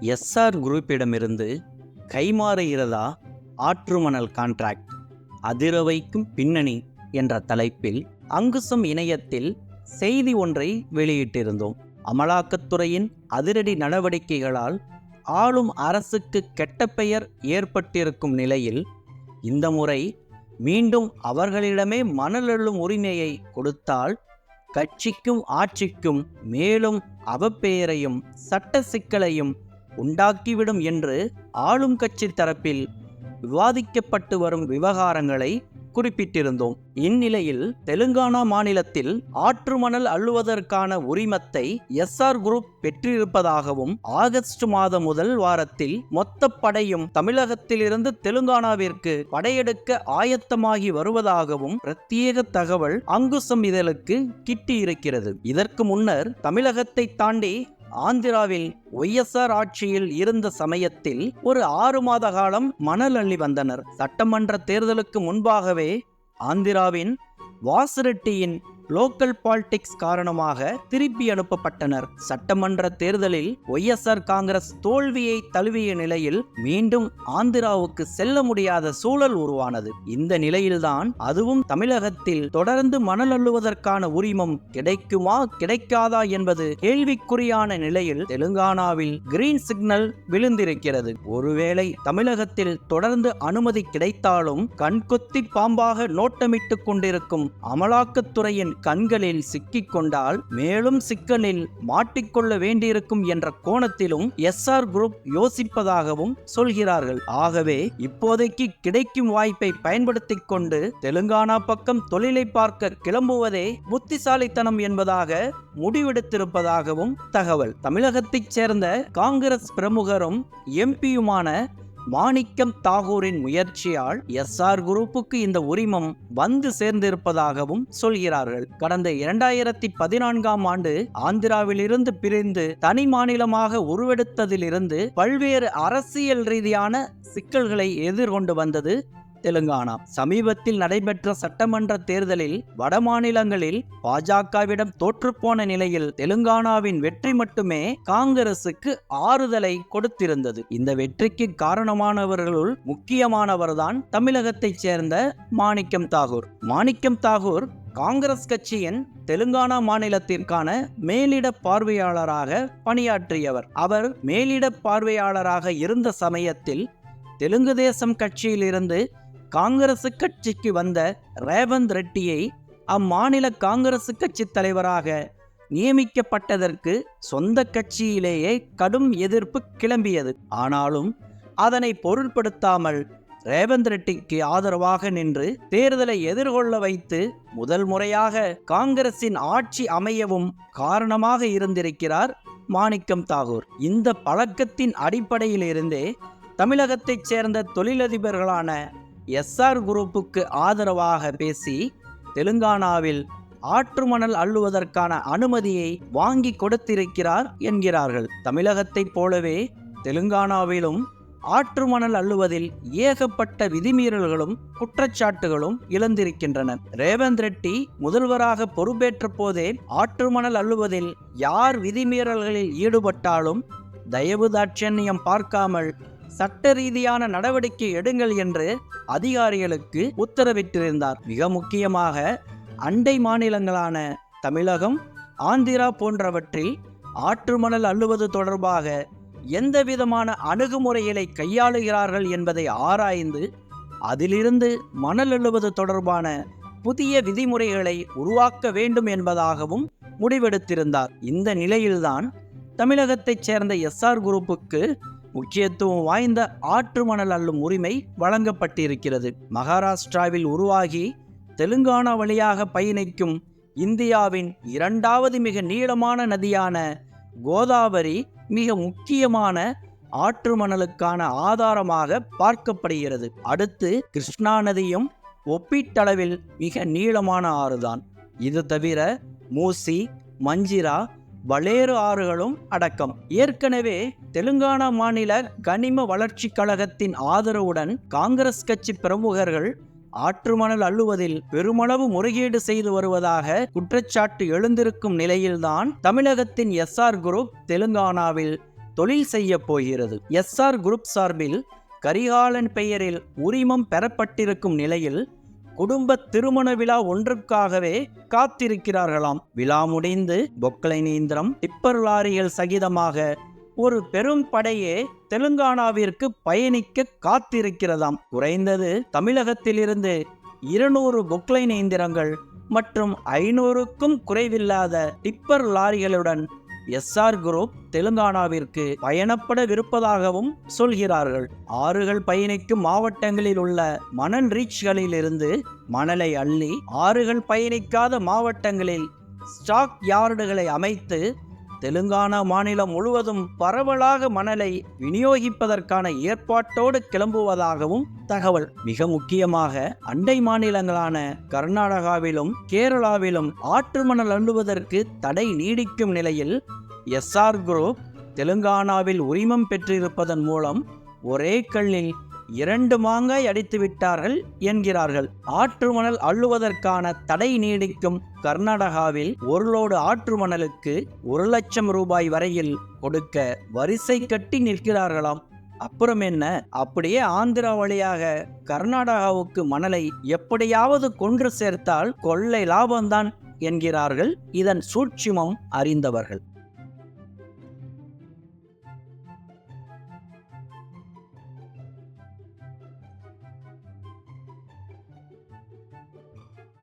SR குரூப்பிடமிருந்து கைமாறுகிறதா ஆற்றுமணல் contract அதிரவைக்கும் பின்னணி என்ற தலைப்பில் அங்குசம் இணையத்தில் செய்தி ஒன்றை வெளியிட்டிருந்தோம். அமலாக்கத்துறையின் அதிரடி நடவடிக்கைகளால் ஆளும் அரசுக்கு கெட்ட பெயர் ஏற்பட்டிருக்கும் நிலையில் இந்த முறை மீண்டும் அவர்களிடமே மணல் உரிமையை கொடுத்தால் கட்சிக்கும் ஆட்சிக்கும் மேலும் அவப்பெயரையும் சட்ட சிக்கலையும் உண்டாக்கிவிடும் என்று ஆளும் கட்சி தரப்பில் விவாதிக்கப்பட்டு வரும் விவகாரங்களை குறிப்பிட்டிருந்தோம். இந்நிலையில் தெலுங்கானா மாநிலத்தில் ஆற்று மணல் அள்ளுவதற்கான உரிமத்தை எஸ்ஆர் குரூப் பெற்றிருப்பதாகவும் ஆகஸ்ட் மாத முதல் வாரத்தில் மொத்த படையும் தமிழகத்திலிருந்து தெலுங்கானாவிற்கு படையெடுக்க ஆயத்தமாகி வருவதாகவும் பிரத்யேக தகவல் அங்குசம் இதழுக்கு கிட்டியிருக்கிறது. இதற்கு முன்னர் தமிழகத்தை தாண்டி ஆந்திராவில் ஒய்எஸ்ஆர் ஆட்சியில் இருந்த சமயத்தில் ஒரு ஆறு மாத காலம் மணல் அள்ளி வந்தனர். சட்டமன்ற தேர்தலுக்கு முன்பாகவே ஆந்திராவின் வாசுரெட்டியின் லோக்கல் பாலிடிக்ஸ் காரணமாக திருப்பி அனுப்பப்பட்டனர். சட்டமன்ற தேர்தலில் ஒய்எஸ்ஆர் காங்கிரஸ் தோல்வியை தழுவிய நிலையில் மீண்டும் ஆந்திராவுக்கு செல்ல முடியாத சூழல் உருவானது. இந்த நிலையில்தான் அதுவும் தமிழகத்தில் தொடர்ந்து மணல் அள்ளுவதற்கான உரிமம் கிடைக்குமா கிடைக்காதா என்பது கேள்விக்குறியான நிலையில் தெலுங்கானாவில் கிரீன் சிக்னல் விழுந்திருக்கிறது. ஒருவேளை தமிழகத்தில் தொடர்ந்து அனுமதி கிடைத்தாலும் கண்கொத்தி பாம்பாக நோட்டமிட்டுக் கொண்டிருக்கும் அமலாக்கத்துறையின் கண்களில் சிக்கிக்கொண்டால் மேலும் சிக்கலில் மாட்டிக்கொள்ள வேண்டியிருக்கும் என்ற கோணத்திலும் எஸ்ஆர் குரூப் யோசிப்பதாகவும் சொல்கிறார்கள். ஆகவே இப்போதைக்கு கிடைக்கும் வாய்ப்பை பயன்படுத்திக் கொண்டு தெலுங்கானா பக்கம் தொழிலை பார்க்க கிளம்புவதே புத்திசாலித்தனம் என்பதாக முடிவெடுத்திருப்பதாகவும் தகவல். தமிழகத்தைச் சேர்ந்த காங்கிரஸ் பிரமுகரும் எம்பியுமான மாணிக்கம் தாகூரின் முயற்சியால் எஸ்ஆர் குரூப்புக்கு இந்த உரிமம் வந்து சேர்ந்திருப்பதாகவும் சொல்கிறார்கள். கடந்த இரண்டாயிரத்தி பதினான்காம் ஆண்டு ஆந்திராவிலிருந்து பிரிந்து தனி மாநிலமாக உருவெடுத்ததிலிருந்து பல்வேறு அரசியல் ரீதியான சிக்கல்களை எதிர்கொண்டு வந்தது தெலுங்கானா. சமீபத்தில் நடைபெற்ற சட்டமன்ற தேர்தலில் வடமாநிலங்களில் பாஜகவிடம் தோற்றுப்போன நிலையில் தெலுங்கானாவின் வெற்றி மட்டுமே காங்கிரசுக்கு ஆறுதலை கொடுத்திருந்தது. இந்த வெற்றிக்கு காரணமானவர்களுள் முக்கியமானவர்தான் தமிழகத்தைச் சேர்ந்த மாணிக்கம் தாகூர். மாணிக்கம் தாகூர் காங்கிரஸ் கட்சியின் தெலுங்கானா மாநிலத்திற்கான மேலிட பார்வையாளராக பணியாற்றியவர். அவர் மேலிட பார்வையாளராக இருந்த சமயத்தில் தெலுங்கு தேசம் கட்சியிலிருந்து காங்கிரசு கட்சிக்கு வந்த ரேவந்த் ரெட்டியை அம்மாநில காங்கிரஸ் கட்சி தலைவராக நியமிக்கப்பட்டதற்கு சொந்த கட்சியிலேயே கடும் எதிர்ப்பு கிளம்பியது. ஆனாலும் அதனை பொருட்படுத்தாமல் ரேவந்த் ரெட்டிக்கு ஆதரவாக நின்று தேர்தலை எதிர்கொள்ள வைத்து முதல் முறையாக காங்கிரசின் ஆட்சி அமையவும் காரணமாக இருந்திருக்கிறார் மாணிக்கம் தாகூர். இந்த பழக்கத்தின் அடிப்படையிலிருந்தே தமிழகத்தைச் சேர்ந்த தொழிலதிபர்களான எஸ்ஆர் குரூப்புக்கு ஆதரவாக பேசி தெலுங்கானாவில் ஆற்று மணல் அள்ளுவதற்கான அனுமதியை வாங்கி கொடுத்திருக்கிறார் என்கிறார்கள். தமிழகத்தைப் போலவே தெலுங்கானாவிலும் ஆற்று மணல் அள்ளுவதில் ஏகப்பட்ட விதிமீறல்களும் குற்றச்சாட்டுகளும் இழந்திருக்கின்றன. ரேவந்த் ரெட்டி முதல்வராக பொறுப்பேற்ற போதே ஆற்று மணல் அள்ளுவதில் யார் விதிமீறல்களில் ஈடுபட்டாலும் தயவு தாட்சண்யம் பார்க்காமல் சட்ட ரீதியான நடவடிக்கை எடுங்கள் என்று அதிகாரிகளுக்கு உத்தரவிட்டிருந்தார். மிக முக்கியமாக அண்டை மாநிலங்களான தமிழகம் ஆந்திரா போன்றவற்றில் ஆற்று மணல் அள்ளுவது தொடர்பாக எந்த விதமான அணுகுமுறைகளை கையாளுகிறார்கள் என்பதை ஆராய்ந்து அதிலிருந்து மணல் அள்ளுவது தொடர்பான புதிய விதிமுறைகளை உருவாக்க வேண்டும் என்பதாகவும் முடிவெடுத்திருந்தார். இந்த நிலையில்தான் தமிழகத்தைச் சேர்ந்த எஸ்ஆர் குரூப்புக்கு முக்கியத்துவம் வாய்ந்த ஆற்று மணல் அள்ளும் உரிமை வழங்கப்பட்டிருக்கிறது. மகாராஷ்டிராவில் உருவாகி தெலுங்கானா வழியாக பயணிக்கும் இந்தியாவின் இரண்டாவது மிக நீளமான நதியான கோதாவரி மிக முக்கியமான ஆற்று மணலுக்கான ஆதாரமாக பார்க்கப்படுகிறது. அடுத்து கிருஷ்ணா நதியும் ஒப்பீட்டளவில் மிக நீளமான ஆறுதான். இது தவிர மூசி மஞ்சிரா வளேறு ஆறுகளும் அடக்கம். ஏற்கனவே தெலுங்கானா மாநில கனிம வளர்ச்சிக் கழகத்தின் ஆதரவுடன் காங்கிரஸ் கட்சி பிரமுகர்கள் ஆற்றுமணல் அள்ளுவதில் பெருமளவு முறைகேடு செய்து வருவதாக குற்றச்சாட்டு எழுந்திருக்கும் நிலையில்தான் தமிழகத்தின் எஸ்ஆர் குரூப் தெலுங்கானாவில் தொழில் செய்ய போகிறது. எஸ்ஆர் குரூப் சார்பில் கரிகாலன் பெயரில் உரிமம் பெறப்பட்டிருக்கும் நிலையில் குடும்ப திருமண விழா ஒன்றுக்காகவே காத்திருக்கிறார்களாம். விழா முடிந்து பொக்லைனேந்திரம் டிப்பர் லாரிகள் சகிதமாக ஒரு பெரும் படையே தெலுங்கானாவிற்கு பயணிக்க காத்திருக்கிறதாம். குறைந்தது தமிழகத்திலிருந்து இருநூறு பொக்லைன் இயந்திரங்கள் மற்றும் ஐநூறுக்கும் குறைவில்லாத டிப்பர் லாரிகளுடன் எஸ்ஆர் குரூப் தெலுங்கானாவிற்கு பயணப்படவிருப்பதாகவும் சொல்கிறார்கள். ஆறுகள் பயணிக்கும் மாவட்டங்களில் உள்ள மணல் ரீச்களிலிருந்து மணலை அள்ளி ஆறுகள் பயணிக்காத மாவட்டங்களில் ஸ்டாக் யார்டுகளை அமைத்து தெலுங்கானா மாநிலம் முழுவதும் பரவலாக மணலை விநியோகிப்பதற்கான ஏற்பாட்டோடு கிளம்புவதாகவும் தகவல். மிக முக்கியமாக அண்டை மாநிலங்களான கர்நாடகாவிலும் கேரளாவிலும் ஆற்று மணல் அள்ளுவதற்கு தடை நீடிக்கும் நிலையில் எஸ்ஆர் குரூப் தெலுங்கானாவில் உரிமம் பெற்றிருப்பதன் மூலம் ஒரே கல்லில் இரண்டு மாங்காய் அடித்து விட்டார்கள் என்கிறார்கள். ஆற்று மணல் அள்ளுவதற்கான தடை நீடிக்கும் கர்நாடகாவில் ஒரு லோடு ஆற்று மணலுக்கு ஒரு லட்சம் ரூபாய் வரையில் கொடுக்க வரிசை கட்டி நிற்கிறார்களாம். அப்புறம் என்ன? அப்படியே ஆந்திரா வழியாக கர்நாடகாவுக்கு மணலை எப்படியாவது கொன்று சேர்த்தால் கொள்ளை லாபம்தான் என்கிறார்கள். இதன் சூட்சிமம் அறிந்தவர்கள்.